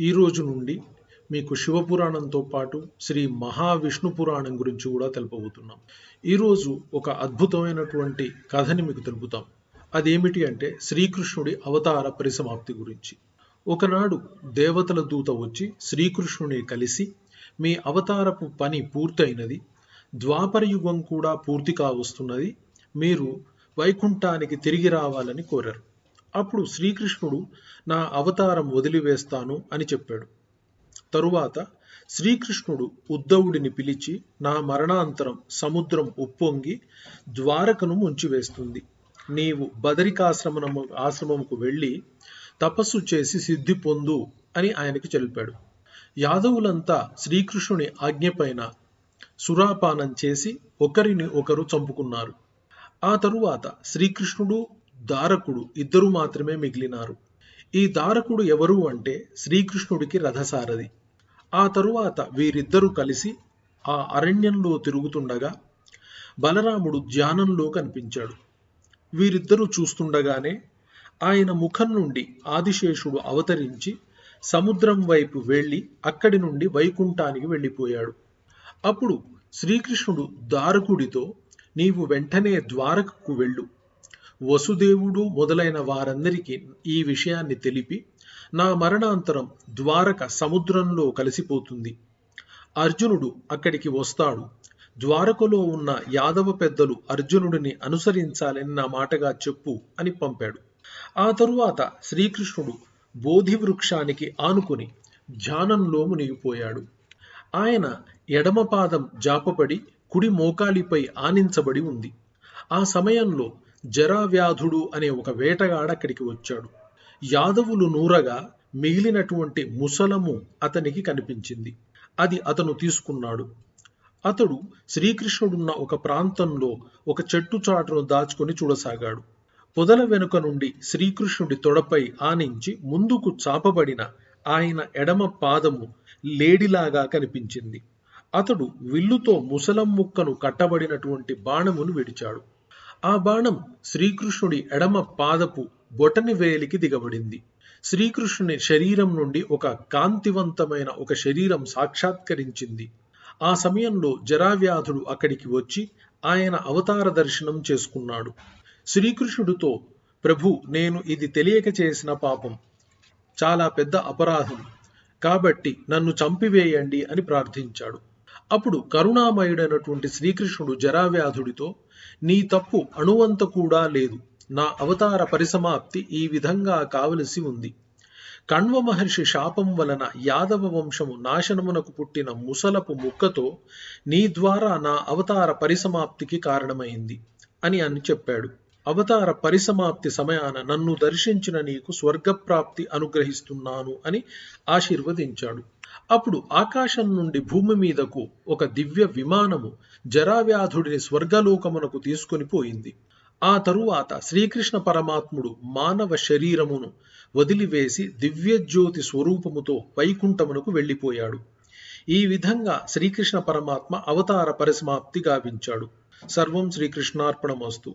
ఈ రోజు నుండి మీకు శివపురాణంతో పాటు శ్రీ మహావిష్ణు పురాణం గురించి కూడా తెలుపబోతున్నాం. ఈరోజు ఒక అద్భుతమైనటువంటి కథని మీకు తెలుపుతాం. అదేమిటి అంటే శ్రీకృష్ణుడి అవతార పరిసమాప్తి గురించి. ఒకనాడు దేవతల దూత వచ్చి శ్రీకృష్ణుని కలిసి మీ అవతారపు పని పూర్తయినది ద్వాపర యుగం కూడా పూర్తి కావస్తున్నది మీరు వైకుంఠానికి తిరిగి రావాలని కోరారు. అప్పుడు శ్రీకృష్ణుడు నా అవతారం వదిలివేస్తాను అని చెప్పాడు. తరువాత శ్రీకృష్ణుడు ఉద్ధవుడిని పిలిచి నా మరణాంతరం సముద్రం ఉప్పొంగి ద్వారకను ముంచివేస్తుంది. నీవు బదరికాశ్రమము ఆశ్రమముకు వెళ్ళి తపస్సు చేసి సిద్ధి పొందు అని ఆయనకు తెలిపాడు యాదవులంతా శ్రీకృష్ణుని ఆజ్ఞపైన సురాపానం చేసి ఒకరిని ఒకరు చంపుకున్నారు. ఆ తరువాత శ్రీకృష్ణుడు దారకుడు ఇద్దరు మాత్రమే మిగిలినారు. ఈ దారకుడు ఎవరు అంటే శ్రీకృష్ణుడికి రథసారథి. ఆ తరువాత వీరిద్దరూ కలిసి ఆ అరణ్యంలో తిరుగుతుండగా బలరాముడు ధ్యానంలో కనిపించాడు. వీరిద్దరూ చూస్తుండగానే ఆయన ముఖం నుండి ఆదిశేషుడు అవతరించి సముద్రం వైపు వెళ్ళి అక్కడి నుండి వైకుంఠానికి వెళ్ళిపోయాడు. అప్పుడు శ్రీకృష్ణుడు దారకుడితో నీవు వెంటనే ద్వారకకు వెళ్ళు. వసుదేవుడు మొదలైన వారందరికీ ఈ విషయాన్ని తెలిపి నా మరణాంతరం ద్వారక సముద్రంలో కలిసిపోతుంది. అర్జునుడు అక్కడికి వస్తాడు. ద్వారకలో ఉన్న యాదవ పెద్దలు అర్జునుడిని అనుసరించాలని నా మాటగా చెప్పు అని పంపాడు. ఆ తరువాత శ్రీకృష్ణుడు బోధి వృక్షానికి ఆనుకుని ధ్యానంలో మునిగిపోయాడు. ఆయన ఎడమ పాదం జాపపడి కుడి మోకాలిపై ఆనించబడి ఉంది. ఆ సమయంలో జరావ్యాధుడు అనే ఒక వేటగాడ అక్కడికి వచ్చాడు. యాదవులు నూరగా మిగిలినటువంటి ముసలము అతనికి కనిపించింది. అది అతను తీసుకున్నాడు. అతడు శ్రీకృష్ణుడున్న ఒక ప్రాంతంలో ఒక చెట్టు చాటును దాచుకొని చూడసాగాడు. పొదల వెనుక నుండి శ్రీకృష్ణుడి తొడపై ఆనించి ముందుకు చాపబడిన ఆయన ఎడమ పాదము లేడిలాగా కనిపించింది. అతడు విల్లుతో ముసలం ముక్కను కట్టబడినటువంటి బాణమును విడిచాడు. ఆ బాణం శ్రీకృష్ణుడి ఎడమ పాదపు బొటని వేలికి దిగబడింది. శ్రీకృష్ణుని శరీరం నుండి ఒక కాంతివంతమైన ఒక శరీరం సాక్షాత్కరించింది. ఆ సమయంలో జరావ్యాధుడు అక్కడికి వచ్చి ఆయన అవతార దర్శనం చేసుకున్నాడు. శ్రీకృష్ణుడితో ప్రభు నేను ఇది తెలియక చేసిన పాపం. చాలా పెద్ద అపరాధం. కాబట్టి నన్ను చంపివేయండి అని ప్రార్థించాడు. అప్పుడు కరుణామయుడైనటువంటి శ్రీకృష్ణుడు జరావ్యాధుడితో నీ తప్పు అణువంత కూడా లేదు. నా అవతార పరిసమాప్తి ఈ విధంగా కావలసి ఉంది. కణ్వ మహర్షి శాపం వలన యాదవ వంశము నాశనమునకు పుట్టిన ముసలపు ముక్కతో నీ ద్వారా నా అవతార పరిసమాప్తికి కారణమైంది అని అని చెప్పాడు. అవతార పరిసమాప్తి సమయాన నన్ను దర్శించిన నీకు స్వర్గప్రాప్తి అనుగ్రహిస్తున్నాను అని ఆశీర్వదించాడు. అప్పుడు ఆకాశం నుండి భూమి మీదకు ఒక దివ్య విమానము జరావ్యాధుడిని స్వర్గలోకమునకు తీసుకొని పోయింది. ఆ తరువాత శ్రీకృష్ణ పరమాత్ముడు మానవ శరీరమును వదిలివేసి దివ్యజ్యోతి స్వరూపముతో వైకుంఠమునకు వెళ్ళిపోయాడు. ఈ విధంగా శ్రీకృష్ణ పరమాత్మ అవతార పరిసమాప్తి గావించాడు. సర్వం శ్రీకృష్ణార్పణమస్తు.